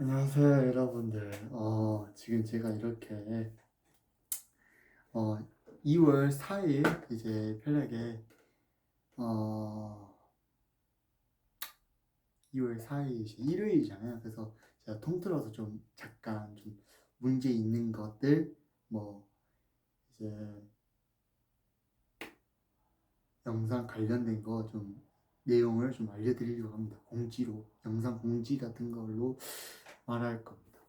안녕하세요, 여러분들. 어, 지금 제가 이렇게 어, 2월 4일 이제 편하게 어, 2월 4일 이제 일요일이잖아요. 그래서 제가 통틀어서 좀 잠깐 좀 문제 있는 것들 뭐 이제 영상 관련된 거 좀 내용을 좀 알려드리려고 합니다. 공지로 영상 공지 같은 걸로 말할 겁니다.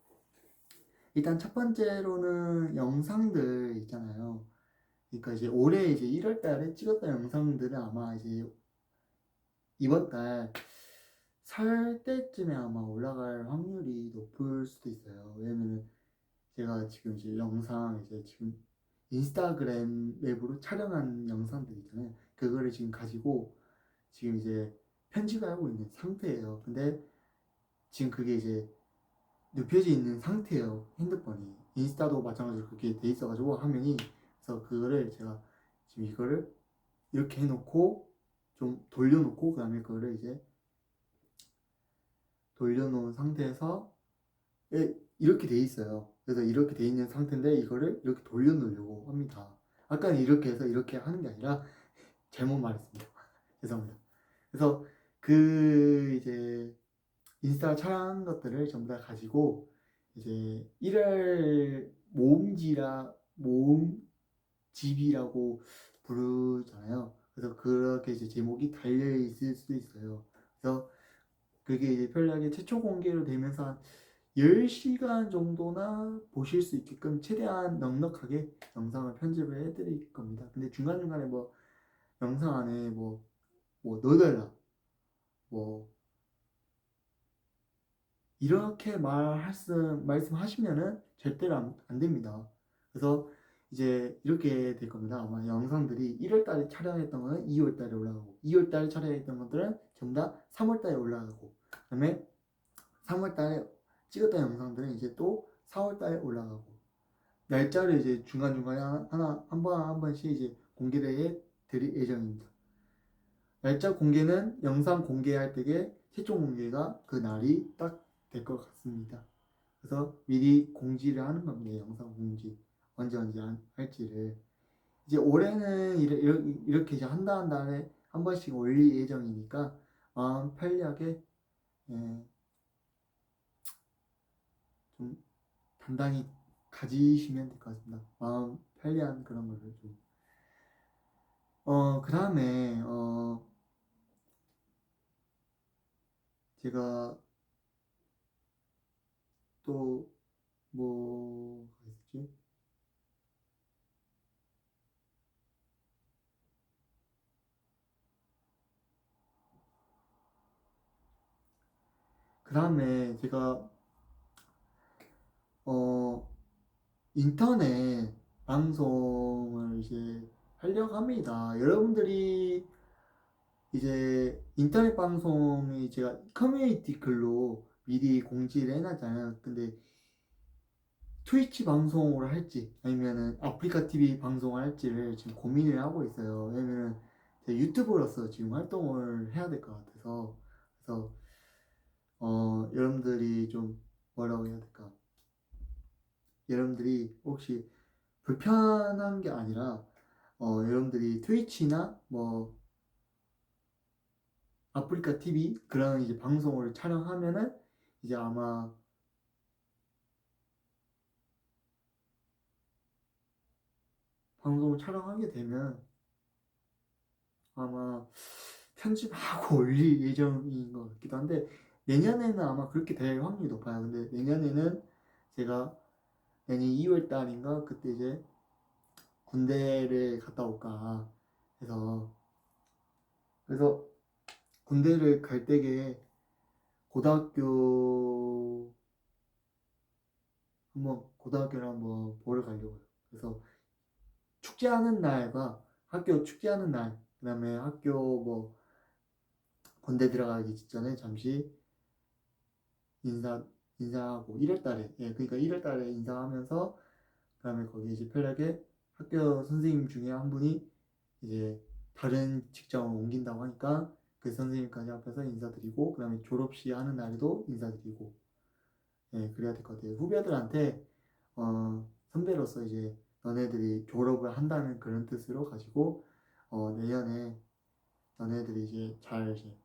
일단 첫 번째로는 영상들 있잖아요. 그러니까 이제 올해 이제 1월 달에 찍었던 영상들은 아마 이제 이번 달 살 때쯤에 아마 올라갈 확률이 높을 수도 있어요. 왜냐면은 제가 지금 이제 영상 이제 지금 인스타그램 웹으로 촬영한 영상들 있잖아요. 그거를 지금 가지고 지금 이제 편집을 하고 있는 상태예요. 근데 지금 그게 이제 눕혀져 있는 상태예요. 핸드폰이. 인스타도 마찬가지로 그렇게 돼 있어가지고 화면이. 그래서 그거를 제가 지금 이거를 이렇게 해놓고 좀 돌려놓고 그 다음에 그거를 이제 돌려놓은 상태에서 예, 이렇게 돼 있어요. 그래서 이렇게 돼 있는 상태인데 이거를 이렇게 돌려놓으려고 합니다. 아까는 이렇게 해서 이렇게 하는 게 아니라 잘못 말했습니다. 죄송합니다. 그래서 그 이제 인스타 촬영한 것들을 전부 다 가지고 이제 1월 모음지라 모음집이라고 부르잖아요. 그래서 그렇게 이제 제목이 달려 있을 수도 있어요. 그래서 그게 이제 편리하게 최초 공개로 되면서 한 10시간 정도나 보실 수 있게끔 최대한 넉넉하게 영상을 편집을 해드릴 겁니다. 근데 중간중간에 뭐 영상 안에 뭐, 뭐 넣어달라. 뭐, 이렇게 수, 말씀하시면은 절대로 안, 안 됩니다. 그래서 이제 이렇게 될 겁니다. 아마 영상들이 1월 달에 촬영했던 거는 2월 달에 올라가고, 2월 달에 촬영했던 것들은 전부 다 3월 달에 올라가고, 그 다음에 3월 달에 찍었던 영상들은 이제 또 4월 달에 올라가고, 날짜를 이제 중간 중간에 하나, 하나 한 번, 한 번씩 이제 공개를 해 드릴 예정입니다. 날짜 공개는 영상 공개할 때에 최종 공개가 그 날이 딱 될 것 같습니다. 그래서 미리 공지를 하는 겁니다. 영상 공지. 언제 언제 한- 할지를. 이제 올해는 이렇게 이제 한 달 한 달에 한 번씩 올릴 예정이니까 마음 편리하게 예, 좀 단단히 가지시면 될 것 같습니다. 마음 편리한 그런 거를 좀. 어, 그 다음에, 어, 제가 또, 뭐, 있지? 그 다음에 제가, 어, 인터넷 방송을 이제 하려고 합니다. 여러분들이 이제 인터넷 방송이 제가 커뮤니티 글로 미리 공지를 해놨잖아요. 근데 트위치 방송으로 할지 아니면은 아프리카 TV 방송을 할지를 지금 고민을 하고 있어요. 왜냐면은 제가 유튜버로서 지금 활동을 해야 될 것 같아서 그래서 어 여러분들이 좀 뭐라고 해야 될까? 여러분들이 혹시 불편한 게 아니라 어 여러분들이 트위치나 뭐 아프리카 TV 그런 이제 방송을 촬영하면은 이제 아마 방송을 촬영하게 되면 아마 편집하고 올릴 예정인 것 같기도 한데 내년에는 아마 그렇게 될 확률이 높아요. 근데 내년에는 제가 내년 2월 달인가 그때 이제 군대를 갔다 올까 해서 그래서 군대를 갈 때에 고등학교 한번 고등학교를 한번 보러 가려고요. 그래서 축제하는 날과 학교 축제하는 날, 그다음에 학교 뭐 군대 들어가기 직전에 잠시 인사 인사하고 1월 달에 예 그러니까 1월 달에 인사하면서 그다음에 거기 이제 편하게 학교 선생님 중에 한 분이 이제 다른 직장으로 옮긴다고 하니까 그 선생님까지 앞에서 인사드리고 그다음에 졸업식 하는 날에도 인사드리고 예, 그래야 될 것 같아요. 후배들한테 어, 선배로서 이제 너네들이 졸업을 한다는 그런 뜻으로 가지고 어, 내년에 너네들이 이제 잘 이제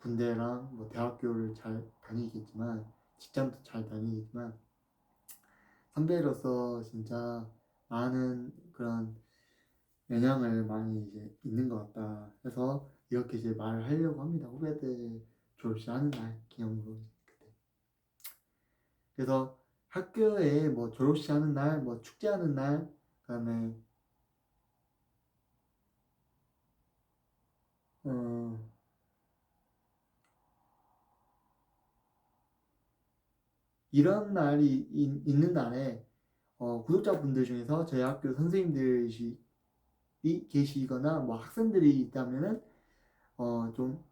군대랑 뭐 대학교를 잘 다니겠지만 직장도 잘 다니겠지만 선배로서 진짜 많은 그런 영향을 많이 이제 있는 것 같다 해서 이렇게 이제 말을 하려고 합니다. 후배들 졸업식 하는 날 기념으로 그때. 그래서 학교에 뭐 졸업식 하는 날, 뭐 축제 하는 날, 그다음에 어 이런 날이 이- 있는 날에 어, 구독자분들 중에서 저희 학교 선생님들이 계시거나 뭐 학생들이 있다면은 어, 좀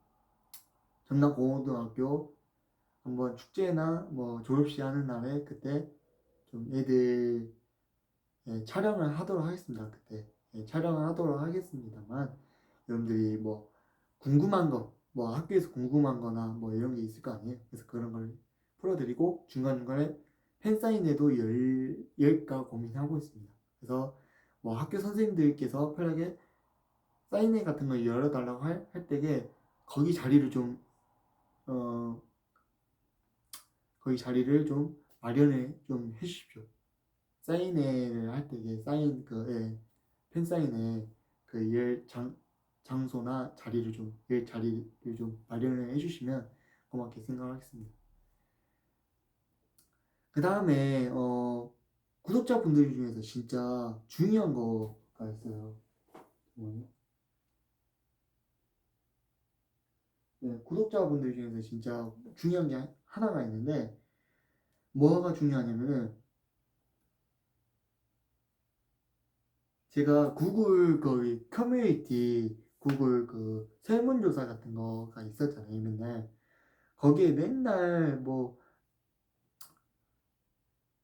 전남고등학교 한번 축제나 뭐 졸업식 하는 날에 그때 좀 애들 예, 촬영을 하도록 하겠습니다. 그때 예, 촬영을 하도록 하겠습니다만 여러분들이 뭐 궁금한 거, 뭐 학교에서 궁금한 거나 뭐 이런 게 있을 거 아니에요. 그래서 그런 걸 풀어드리고 중간중간에 팬사인회도 열, 열까 고민하고 있습니다. 그래서 뭐 학교 선생님들께서 편하게 사인회 같은 걸 열어달라고 할, 할 때에 거기 자리를 좀, 어, 거기 자리를 좀 마련을 좀 해주십시오. 사인회를 할 때에 사인, 그, 예, 팬 사인회 그열 장, 장소나 자리를 좀, 열 자리를 좀 마련을 해주시면 고맙게 생각하겠습니다. 그 다음에 어, 구독자분들 중에서 진짜 중요한 거가 있어요. 네, 구독자분들 중에서 진짜 중요한 게 하나가 있는데 뭐가 중요하냐면은 제가 구글 그 커뮤니티 구글 그 설문조사 같은 거가 있었잖아요 맨날. 거기에 맨날 뭐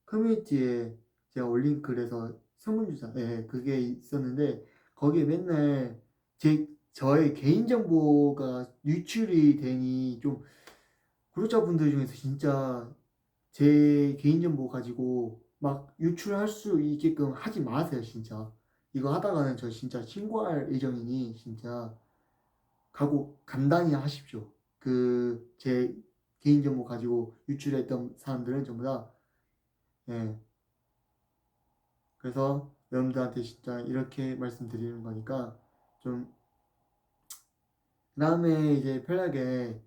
커뮤니티에 제가 올린 글에서 설문조사, 네, 그게 있었는데 거기에 맨날 제 저의 개인정보가 유출이 되니 좀 구독자분들 중에서 진짜 제 개인정보 가지고 막 유출할 수 있게끔 하지 마세요, 진짜. 이거 하다가는 저 진짜 신고할 예정이니 진짜 각오 간단히 하십시오. 그 제 개인정보 가지고 유출했던 사람들은 전부 다 예. 그래서 여러분들한테 진짜 이렇게 말씀드리는 거니까 좀 그 다음에 이제 편하게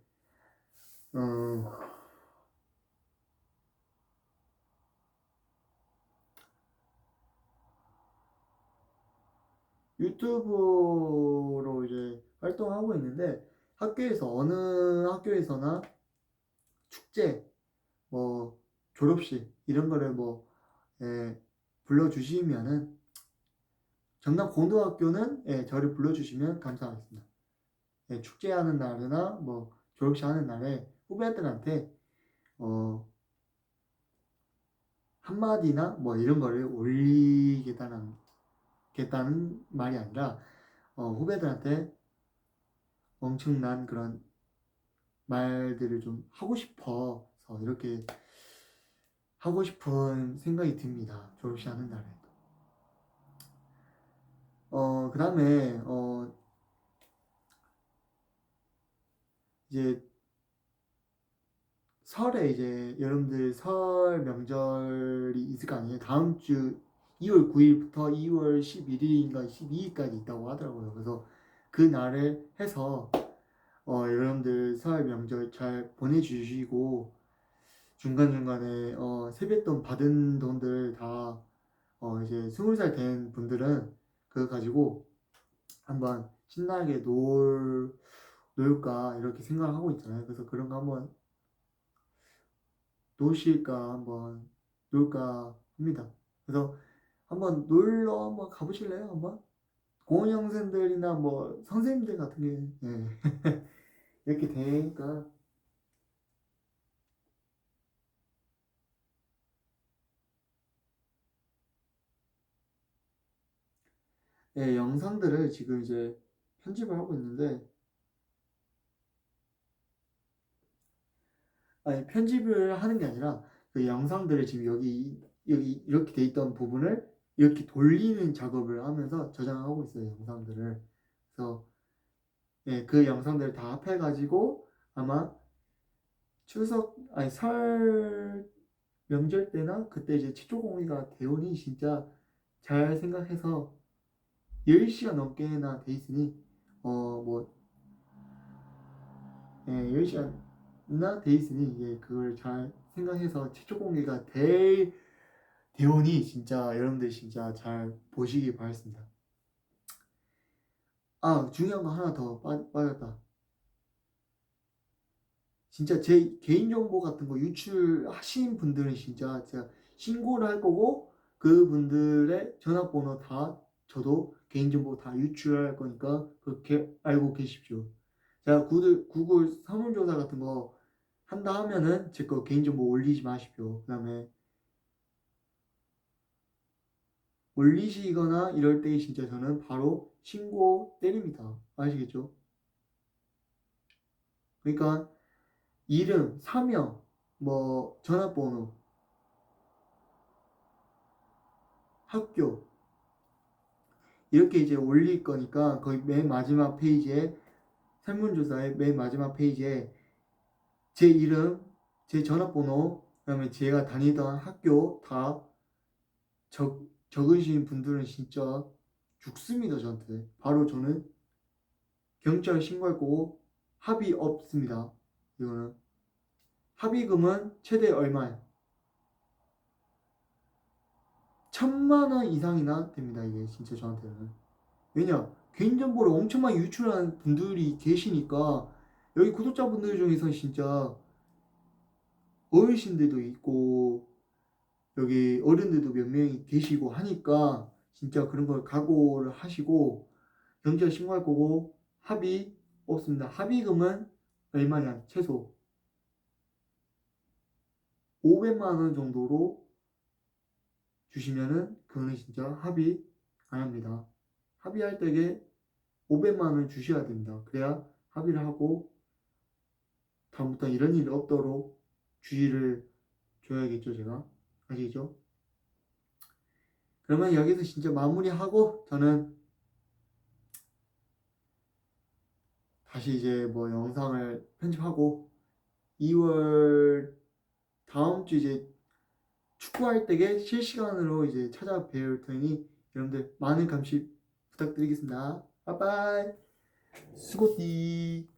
어 유튜브로 이제 활동하고 있는데 학교에서 어느 학교에서나 축제 뭐 졸업식 이런 거를 뭐 예, 불러주시면은 정남 고등학교는 예, 저를 불러주시면 감사하겠습니다. 예, 축제하는 날이나 뭐 졸업식 하는 날에 후배들한테 어, 한마디나 뭐 이런 거를 올리겠다는 겠다는 말이 아니라 어, 후배들한테 엄청난 그런 말들을 좀 하고 싶어서 이렇게 하고 싶은 생각이 듭니다. 졸업식 하는 날에. 어, 그 다음에, 어, 이제, 설에 이제, 여러분들 설 명절이 있을 거 아니에요? 다음 주 2월 9일부터 2월 11일인가 12일까지 있다고 하더라고요. 그래서 그 날을 해서, 어, 여러분들 설 명절 잘 보내주시고, 중간중간에 어, 세뱃돈 받은 돈들 다 어, 이제 스물 살된 분들은 그거 가지고 한번 신나게 놀, 놀까 이렇게 생각하고 있잖아요. 그래서 그런 거 한번 노실까 한번 놀까 합니다. 그래서 한번 놀러 한번 가보실래요? 한번 공원영생들이나 뭐 선생님들 같은 게 예. 이렇게 되니까 예, 영상들을 지금 이제 편집을 하고 있는데, 아니, 편집을 하는 게 아니라, 그 영상들을 지금 여기 여기 이렇게 돼 있던 부분을 이렇게 돌리는 작업을 하면서 저장하고 있어요 영상들을. 그래서 예, 그 영상들을 다 합해 가지고 아마 추석 아니 설 명절 때나 그때 이제 최초 공개가 대원이 진짜 잘 생각해서 10시간 넘게나 돼 있으니 어뭐 예, 10시간이 나돼 있으니 예, 그걸 잘 생각해서 최초 공개가 될 대원이 진짜 여러분들 진짜 잘 보시기 바랍니다. 아 중요한 거 하나 더 빠, 빠졌다. 진짜 제 개인정보 같은 거 유출하신 분들은 진짜 제가 신고를 할 거고 그분들의 전화번호 다 저도 개인정보 다 유출할 거니까 그렇게 알고 계십시오. 제가 구글, 구글 설문조사 같은 거 한다 하면은 제 거 개인정보 올리지 마십시오. 그 다음에 올리시거나 이럴 때 진짜 저는 바로 신고 때립니다. 아시겠죠? 그러니까 이름, 사명, 뭐 전화번호, 학교 이렇게 이제 올릴 거니까 거의 맨 마지막 페이지에 설문조사의 맨 마지막 페이지에 제 이름, 제 전화번호, 그다음에 제가 다니던 학교 다 적, 적으신 분들은 진짜 죽습니다 저한테. 바로 저는 경찰 신고할 거고 합의 없습니다. 이거는 합의금은 최대 얼마야? 천만 원 이상이나 됩니다. 이게 진짜 저한테는. 왜냐? 개인 정보를 엄청 많이 유출하는 분들이 계시니까 여기 구독자분들 중에서 진짜 어르신들도 있고 여기 어른들도 몇 명이 계시고 하니까 진짜 그런 걸 각오를 하시고 경찰 신고할 거고 합의 없습니다. 합의금은 얼마냐? 최소 500만 원 정도로 주시면은 그거는 진짜 합의 안 합니다. 합의할 때에 500만 원 주셔야 됩니다. 그래야 합의를 하고 다음부터 이런 일이 없도록 주의를 줘야겠죠, 제가. 아시겠죠? 그러면 여기서 진짜 마무리하고 저는 다시 이제 뭐 영상을 편집하고 2월 다음 주 이제 축구할 때에 실시간으로 이제 찾아뵐 테니 여러분들 많은 감시 부탁드리겠습니다. 빠빠이 수고띠